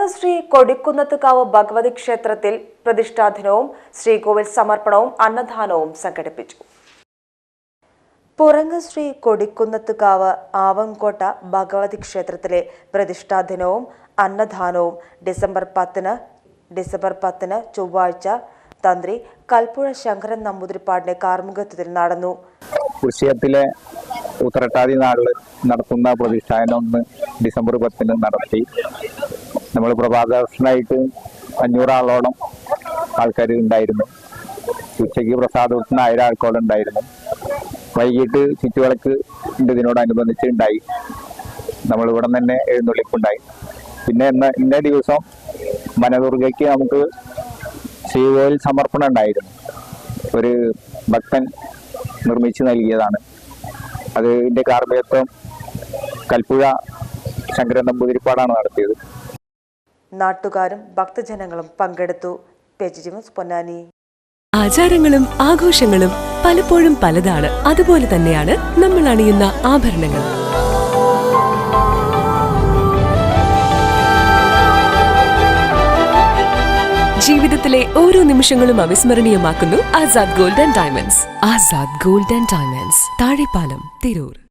പുറങ്ങശ്രീ കൊടിക്കുന്നത്തുകാവ് ഭഗവതി ക്ഷേത്രത്തിൽ പ്രതിഷ്ഠാദിനവും ശ്രീകോവിൽ സമർപ്പണവും അന്നദാനവും സംഘടിപ്പിച്ചു. പുറങ്ങശ്രീ കൊടിക്കുന്നത്തുകാവ് ആവങ്കോട്ട ഭഗവതി ക്ഷേത്രത്തിലെ പ്രതിഷ്ഠാദിനവും അന്നദാനവും ഡിസംബർ പത്തിന് ഡിസംബർ പത്തിന് ചൊവ്വാഴ്ച തന്ത്രി കൽപ്പുഴ ശങ്കരൻ നമ്പൂതിരിപ്പാടിന്റെ കാർമുകത്വത്തിൽ നടന്നു. വിഷയത്തിലെ ഉത്തരട്ടാതി നാളിൽ നടത്തുന്ന പ്രതിഷ്ഠാനം ഡിസംബർ പത്തിന് നടത്തി. നമ്മൾ പ്രഭാതഭക്ഷണമായിട്ട് അഞ്ഞൂറാളോളം ആൾക്കാർ ഉണ്ടായിരുന്നു. ഉച്ചയ്ക്ക് പ്രസാദത്തിന് ആയിരം ആൾക്കോളം ഉണ്ടായിരുന്നു. വൈകിട്ട് ചുറ്റുവിളക്ക് ഇതിനോടനുബന്ധിച്ച് ഉണ്ടായി. നമ്മൾ ഇവിടെ തന്നെ എഴുന്നള്ളിപ്പുണ്ടായി. പിന്നെ ഇന്ന ഇന്ന ദിവസം മനദുർഗയ്ക്ക് നമുക്ക് ശ്രീകോവിൽ സമർപ്പണം ഉണ്ടായിരുന്നു. ഒരു ഭക്തൻ നിർമ്മിച്ചു നൽകിയതാണ്. അതിന്റെ കാർമ്മികത്വം കൽപ്പുഴ ശങ്കരൻ നമ്പൂതിരിപ്പാടാണ് നടത്തിയത്. നാട്ടുകാരും ഭക്തജനങ്ങളും പങ്കെടുത്തു. പൊന്നാനി. ആചാരങ്ങളും ആഘോഷങ്ങളും പലപ്പോഴും പലതാണ്. അതുപോലെ തന്നെയാണ് നമ്മൾ അണിയുന്ന ആഭരണങ്ങൾ ജീവിതത്തിലെ ഓരോ നിമിഷങ്ങളും അവിസ്മരണീയമാക്കുന്നു Azad gold and diamonds. Azad gold and diamonds. Thazhepalam Tirur.